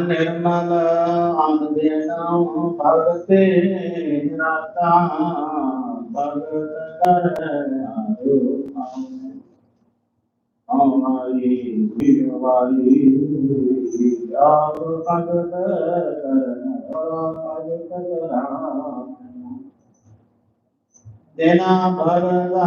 निर्मल अनुदेनम भगते निरता भगत हमारी वाली भगत भगत देना भरदा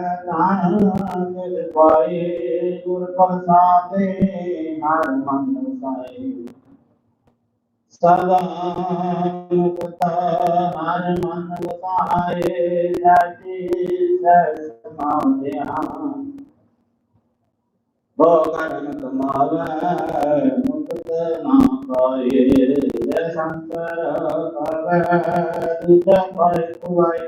नानक पाए गुर प्रसादे हर मन साए सदा मुक्त हर मन साए जाति समाध्यान भोगन कमाव मुक्त ना पाए जय शंकर भगवत जय पर कुआई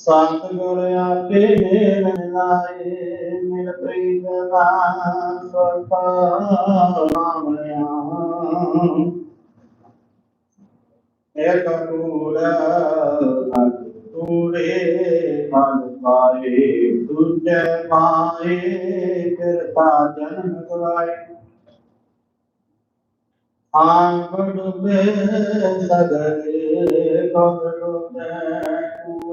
ਸਤ ਗੁਰ ਆਪੇ ਮੇਲ ਲਾਏ ਮਿਲ ਪ੍ਰੀਤ ਨਾਮ ਸਫਾ ਨਾਮ ਲਿਆ ਏਕ ਕੂੜ ਤੂੜੇ ਮਨ ਪਾਏ ਤੁਝੇ ਮਾਏ ਕਿਰਪਾ ਜਨਮ ਗਵਾਏ ਆਪ ਡੁਬੇ ਸਗਲੇ ਕੋਗ ਡੁਬੇ